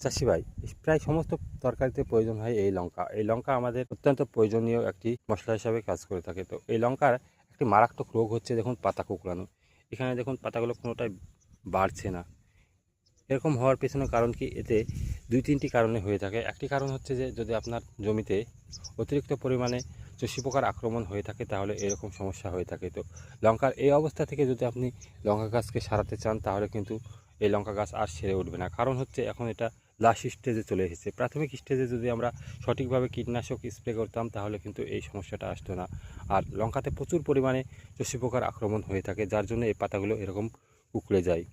চাষি ভাই, প্রায় সমস্ত তরকারিতে প্রয়োজন হয় এই লঙ্কা। এই লঙ্কা আমাদের অত্যন্ত প্রয়োজনীয় একটি মশলা হিসাবে কাজ করে থাকে। তো এই লঙ্কার একটি মারাত্মক রোগ হচ্ছে দেখুন পাতা কুকড়ানো। এখানে দেখুন পাতাগুলো কোনোটাই বাড়ছে না। এরকম হওয়ার পেছনে কারণ কি? এতে দুই তিনটি কারণে হয়ে থাকে। একটি কারণ হচ্ছে যে, যদি আপনার জমিতে অতিরিক্ত পরিমাণে চষি পোকার আক্রমণ হয়ে থাকে, তাহলে এরকম সমস্যা হয়ে থাকে। তো লঙ্কার এই অবস্থা থেকে যদি আপনি লঙ্কা গাছকে সারাতে চান, তাহলে কিন্তু এই লঙ্কা গাছ আর সেরে উঠবে না। কারণ হচ্ছে এখন এটা লাস্ট স্টেজে চলে এসেছে। প্রাথমিক স্টেজে যদি আমরা সঠিকভাবে কীটনাশক স্প্রে করতাম, তাহলে কিন্তু এই সমস্যাটা আসতো না। আর লঙ্কাতে প্রচুর পরিমাণে চষি পোকার আক্রমণ হয়ে থাকে, যার জন্য এই পাতাগুলো এরকম কুকড়ে যায়।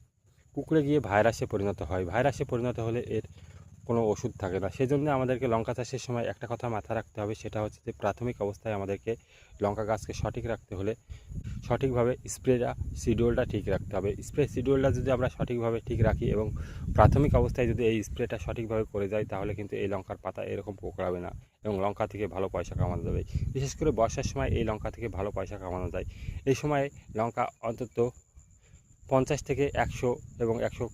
কুকড়ে গিয়ে ভাইরাসে পরিণত হয়। ভাইরাসে পরিণত হলে এর কোনো ওষুধ থাকে না। সেজন্য আমাদেরকে লঙ্কা চাষের সময় একটা কথা মাথায় রাখতে হবে, সেটা হচ্ছে যে প্রাথমিক অবস্থায় আমাদেরকে লঙ্কা গাছকে সঠিক রাখতে হলে সঠিকভাবে স্প্রেটা শিডিউলটা ঠিক রাখতে হবে। স্প্রে শিডিউলটা যদি আমরা সঠিকভাবে ঠিক রাখি এবং প্রাথমিক অবস্থায় যদি এই স্প্রেটা সঠিকভাবে করে যাই, তাহলে কিন্তু এই লঙ্কার পাতা এরকম পোকড়াবে না এবং লঙ্কা থেকে ভালো পয়সা কামানো যাবে। বিশেষ করে বর্ষার সময় এই লঙ্কা থেকে ভালো পয়সা কামানো যায়। এই সময় লঙ্কা অন্তত পঞ্চাশ থেকে একশো এবং একশো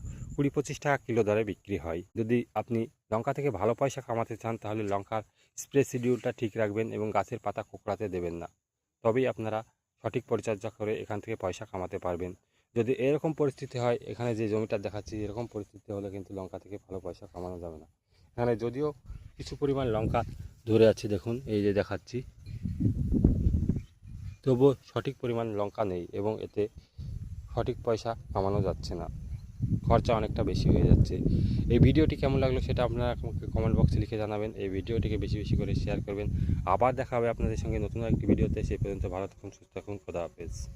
কুড়ি পঁচিশ টাকা কিলো দরে বিক্রি হয়। যদি আপনি লঙ্কা থেকে ভালো পয়সা কামাতে চান, তাহলে লঙ্কার স্প্রে শিডিউলটা ঠিক রাখবেন এবং গাছের পাতা কোকড়াতে দেবেন না। তবেই আপনারা সঠিক পরিচর্যা করে এখান থেকে পয়সা কামাতে পারবেন। যদি এরকম পরিস্থিতি হয়, এখানে যে জমিটা দেখাচ্ছি, এরকম পরিস্থিতি হলে কিন্তু লঙ্কা থেকে ভালো পয়সা কামানো যাবে না। এখানে যদিও কিছু পরিমাণ লঙ্কা ধরে আছে, দেখুন, এই যে দেখাচ্ছি। তবুও সঠিক পরিমাণ লঙ্কা নেই এবং এতে সঠিক পয়সা কামানো যাচ্ছে না। খরচা অনেকটা বেশি হয়ে যাচ্ছে। এই ভিডিওটি কেমন লাগল সেটা আপনারা আমাকে কমেন্ট বক্সে লিখে জানাবেন। এই ভিডিওটিকে বেশি বেশি করে শেয়ার করবেন। আবার দেখা হবে আপনাদের সঙ্গে নতুন একটি ভিডিওতে। সেই পর্যন্ত ভালো থাকুন, সুস্থ থাকুন, খোদা হাফেজ।